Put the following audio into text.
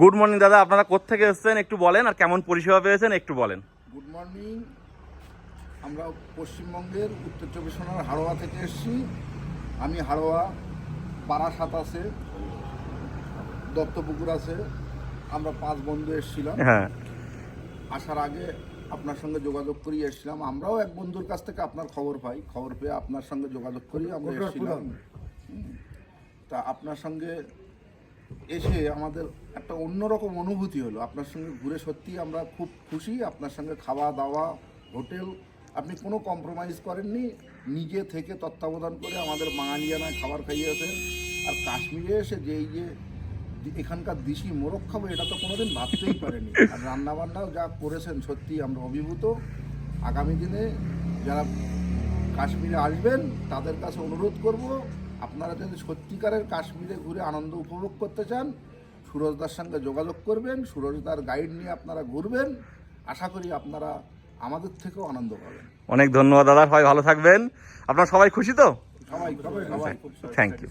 Good morning দাদা। আপনারা কোত্থেকে এসেছেন? একটু বলেন আর কেমন পরিষেবা পেয়েছেন একটু বলেন। গুড মর্নিং আমরা পশ্চিমবঙ্গের উত্তর চব্বিশ পরগনার হাড়োয়া থেকে এসেছি। আমি হাড়োয়া পাড়া সাতাশে দত্তপুকুর আছে। আমরা পাঁচ বন্ধু এসেছিলাম। হ্যাঁ। আসার আগে আপনার সঙ্গে যোগাযোগ করি এসেছিলাম। আমরাও এক বন্ধুর কাছ থেকে আপনার খবর পাই। খবর পেয়ে আপনার সঙ্গে যোগাযোগ করি আমরা এসেছিলাম। তা আপনার সঙ্গে এসে আমাদের একটা অন্যরকম অনুভূতি হলো। আপনার সঙ্গে ঘুরে সত্যি আমরা খুব খুশি। আপনার সঙ্গে খাওয়া দাওয়া, হোটেল, আপনি কোনো কম্প্রোমাইজ করেননি। নিজে থেকে তত্ত্বাবধান করে আমাদের বাঙালিয়ানায় খাবার খাইয়েছেন। আর কাশ্মীরে এসে যে এই যে এখানকার দিশি মোরগ খাব এটা তো কোনোদিন ভাবতেই পারেনি। আর রান্নাবান্নাও যা করেছেন সত্যি আমরা অভিভূত। আগামী দিনে যারা কাশ্মীরে আসবেন, তাদের কাছে অনুরোধ করব আপনারা যদি সত্যিকারের কাশ্মীরে ঘুরে আনন্দ উপভোগ করতে চান সুরজদার সঙ্গে যোগাযোগ করবেন সুরজদার গাইড নিয়ে আপনারা ঘুরবেন আশা করি আপনারা আমাদের থেকেও আনন্দ পাবেন। অনেক ধন্যবাদ দাদা সবাই ভালো থাকবেন। আপনারা সবাই খুশি তো? সবাই সবাই সবাই থ্যাংক ইউ